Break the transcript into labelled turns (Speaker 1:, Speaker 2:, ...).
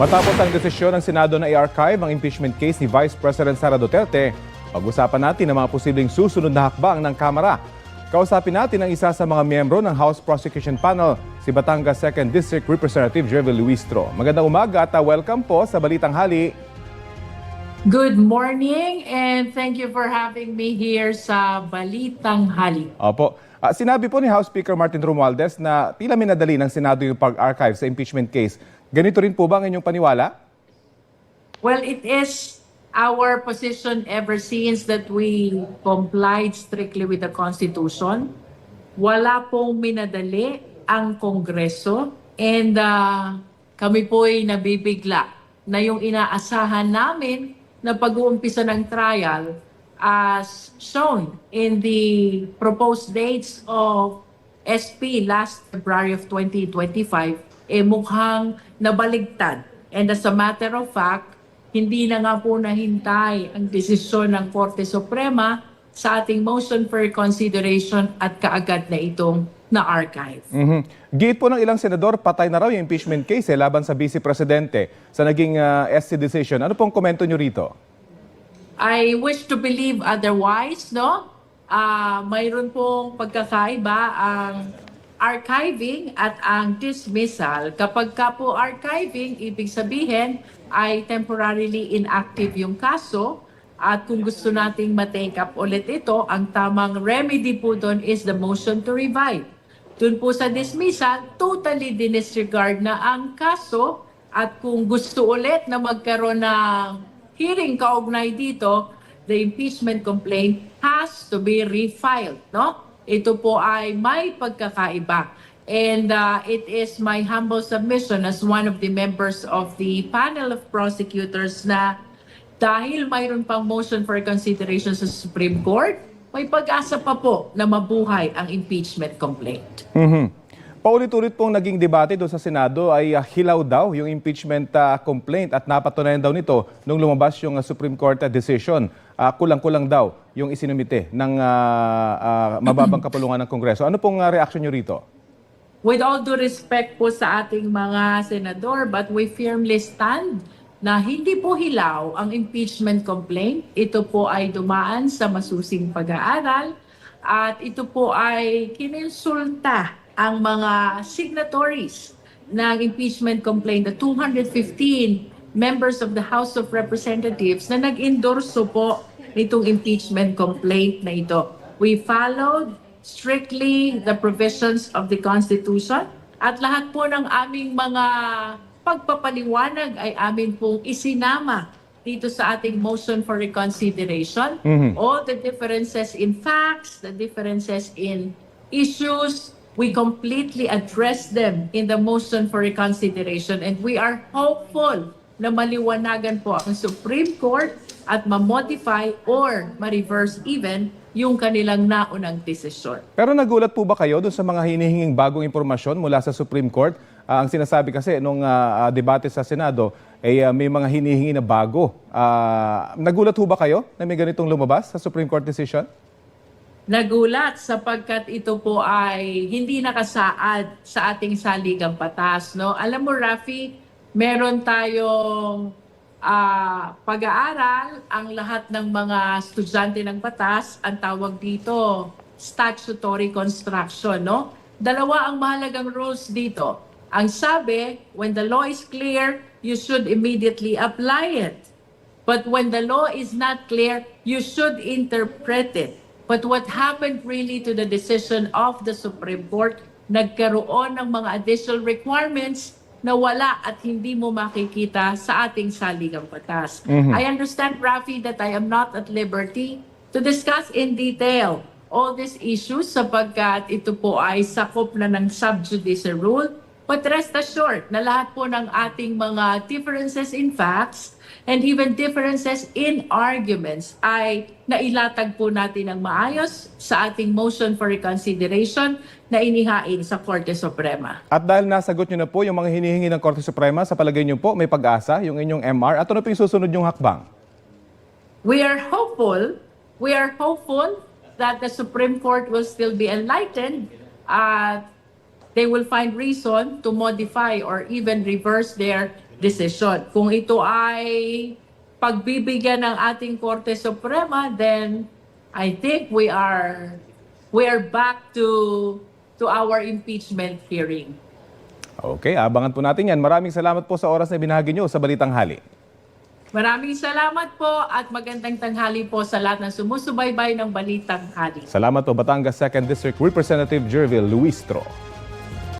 Speaker 1: Matapos ang desisyon ng Senado na i-archive ang impeachment case ni Vice President Sara Duterte, pag-usapan natin ang mga posibleng susunod na hakbang ng Kamara. Kausapin natin ang isa sa mga miyembro ng House Prosecution Panel, si Batangas 2nd District Representative Jervil Luistro. Magandang umaga at uh, welcome po sa Balitang Hali.
Speaker 2: Good morning and thank you for having me here sa Balitang Hali.
Speaker 1: Opo. Ah, sinabi po ni House Speaker Martin Romualdez na tila minadali ng Senado yung pag-archive sa impeachment case. Ganito rin po ba ang inyong paniwala?
Speaker 2: Well, it is our position ever since that we complied strictly with the Constitution. Wala pong minadali ang Kongreso and uh, kami po ay nabibigla na yung inaasahan namin na pag-uumpisa ng trial as shown in the proposed dates of SP last February of 2025, eh mukhang nabaligtad. And as a matter of fact, hindi na nga po nahintay ang desisyon ng Korte Suprema sa ating motion for consideration at kaagad na itong na-archive.
Speaker 1: Mhm. Giit po ng ilang senador, patay na raw yung impeachment case eh, laban sa Vice Presidente sa naging ah, SC decision. Ano pong komento nyo rito?
Speaker 2: I wish to believe otherwise, no? Ah, mayroon pong pagkakaiba ang archiving at ang dismissal. Kapag ka po archiving, ibig sabihin ay temporarily inactive yung kaso at kung gusto nating ma-take up ulit ito, ang tamang remedy po doon is the motion to revive. Doon po sa dismissal, totally dinisregard na ang kaso at kung gusto ulit na magkaroon ng hearing kaugnay dito, the impeachment complaint has to be refiled, no? Ito po ay may pagkakaiba. And uh, it is my humble submission as one of the members of the panel of prosecutors na dahil mayroon pang motion for consideration sa Supreme Court, may pag-asa pa po na mabuhay ang impeachment complaint.
Speaker 1: Mhm. Paulit-ulit pong naging debate doon sa Senado ay ah, hilaw daw yung impeachment ah, complaint at napatunayan daw nito nung lumabas yung ah, Supreme Court ah, decision. Ah, kulang-kulang daw yung isinumite ng ah, ah, mababang kapulungan ng Kongreso. Ano pong ah, reaction nyo rito?
Speaker 2: With all due respect po sa ating mga senador, but we firmly stand na hindi po hilaw ang impeachment complaint. Ito po ay dumaan sa masusing pag-aaral at ito po ay kininsulta ang mga signatories ng impeachment complaint, the 215 members of the House of Representatives na nag-endorso po nitong impeachment complaint na ito. We followed strictly the provisions of the Constitution at lahat po ng aming mga pagpapaliwanag ay amin pong isinama dito sa ating motion for reconsideration.
Speaker 1: Mhm.
Speaker 2: All the differences in facts, the differences in issues, we completely address them in the motion for reconsideration and we are hopeful na maliwanagan po ang Supreme Court at ma-modify or ma-reverse even yung kanilang naunang desisyon.
Speaker 1: Pero nagulat po ba kayo doon sa mga hinihinging bagong impormasyon mula sa Supreme Court? Ah, ang sinasabi kasi nung ah, debate sa Senado, ay ah, may mga hinihingi na bago. Ah, nagulat po ba kayo na may ganitong lumabas sa Supreme Court decision?
Speaker 2: Nagulat sapagkat ito po ay hindi nakasaad sa ating saligang batas. No? Alam mo, Rafi, meron tayong ah, pag-aaral, ang lahat ng mga estudyante ng batas, ang tawag dito, statutory construction. No? Dalawa ang mahalagang rules dito. Ang sabi, when the law is clear, you should immediately apply it. But when the law is not clear, you should interpret it. But what happened really to the decision of the Supreme Court, nagkaroon ng mga additional requirements na wala at hindi mo makikita sa ating saligang batas. I understand, Rafi, that I am not at liberty to discuss in detail all these issues sapagkat ito po ay sakop na ng subjudice rule. But rest assured na lahat po ng ating mga differences in facts and even differences in arguments ay nailatag po natin ng maayos sa ating motion for reconsideration na inihain sa Korte Suprema.
Speaker 1: At dahil nasagot nyo na po yung mga hinihingi ng Korte Suprema, sa palagay nyo po may pag-asa yung inyong MR. At ano po yung susunod yung hakbang?
Speaker 2: We are hopeful, we are hopeful that the Supreme Court will still be enlightened at they will find reason to modify or even reverse their desisyon. Kung ito ay pagbibigyan ng ating Korte Suprema, then I think we are we are back to to our impeachment hearing.
Speaker 1: Okay, abangan po natin yan. Maraming salamat po sa oras na binahagi nyo sa Balitang Hali.
Speaker 2: Maraming salamat po at magandang tanghali po sa lahat ng sumusubaybay ng Balitang Hali.
Speaker 1: Salamat po Batangas 2nd District Representative Jervil Luistro.